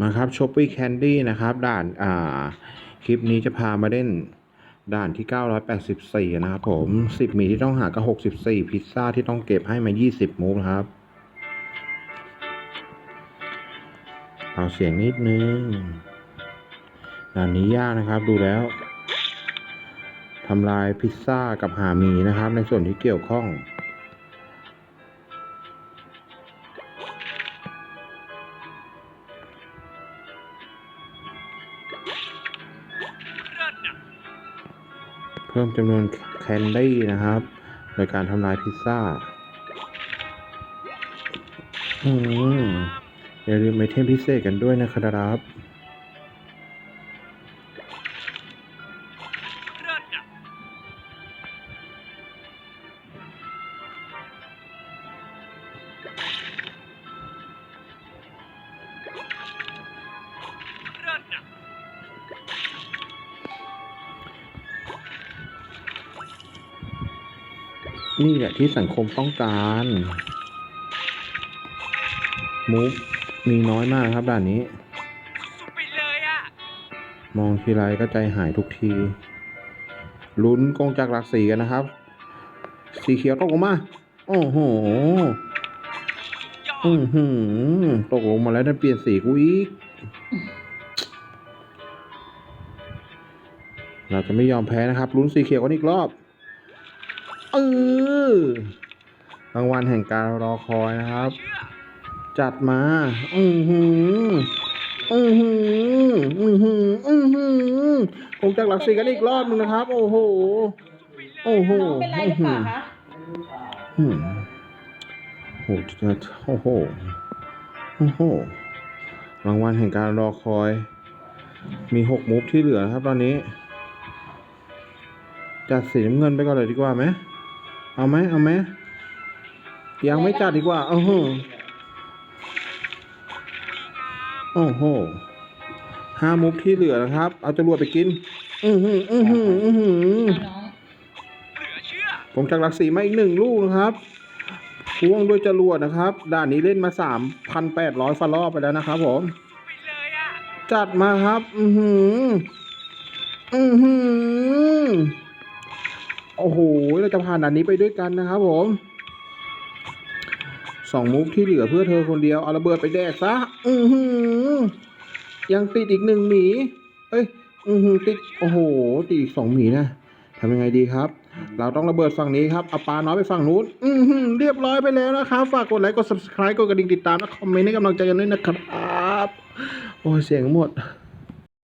มาครับช o ปปี้แคนดี้นะครับด่านอ่าคลิปนี้จะพามาเล่นด่านที่ 984 นะครับผม 10 มีที่ต้องหาก็ 64 พิซซ่าที่ต้องเก็บให้มา 20 มูฟครับเอาเสียงนิดนึงด่านนี้ยากนะครับดูแล้วทำลายพิซซ่ากับหามีนะครับ ในส่วนที่เกี่ยวข้อง เพิ่มจำนวนแคนดี้นะครับ โดยการทำลายพิซซ่า อืมอย่าลืมไอเทมพิเศษกันด้วยนะครับ นี่แหละที่สังคมต้องการมูฟมีน้อยมากครับด่านนี้ มองทีไรก็ใจหายทุกที ลุ้นกองจากหลักสีกันนะครับ สีเขียวตกลงมา โอ้โหอือหือตกลงมาแล้วดันเปลี่ยนสีกูอีก เราจะไม่ยอมแพ้นะครับ ลุ้นสีเขียวกันอีกรอบ เออรางวัลแห่งการรอคอยนะครับ จัดมา อือหือ อือหือ อือหือ อือหือคงจากหลักสี่กันอีกรอบหนึงนะครับ โอ้โห โอ้โหน้องเป็นไรหรือเปล่าคะอืมโอ้โหจะโอ้โห โอ้โห รางวัลแห่งการรอคอย มีหกมูฟที่เหลือนะครับตอนนี้ จัดสีน้ำเงินไปก่อนเลยดีกว่าไหม เอาไหมเอาไหมยังไม่จัดดีกว่าโอ้โหโอ้โหห้ามุกที่เหลือนะครับ เอาจรวดไปกิน อือหืออือหืออือหืออะน้องเหลือเชื่อผมจากหลักสีมาอีกหนึ่งลูกนะครับพ่วงด้วยจรวดนะครับ ด่านนี้เล่นมาสามพันแปดร้อยฟารอบไปแล้วนะครับผมไปเลยอะจัดมาครับ อือหือ อือหือ โอ้โห เราจะผ่านด่านนี้ไปด้วยกันนะครับผมสองมุกที่เหลือเพื่อเธอคนเดียวเอาระเบิดไปแดกซะ อือหือ ยังติดอีกหนึ่งหมี เอ้ย อือหือติด โอ้โห ติดอีกสองหมีนะทำยังไงดีครับ เราต้องระเบิดฝั่งนี้ครับเอาปลาน้อยไปฝั่งนู้น อือหือ เรียบร้อยไปแล้วนะครับ ฝากกดไลค์ กด subscribe กดกระดิ่งติดตามและคอมเมนต์ให้กำลังใจกันด้วยนะครับ โอ้ยเสียงหมด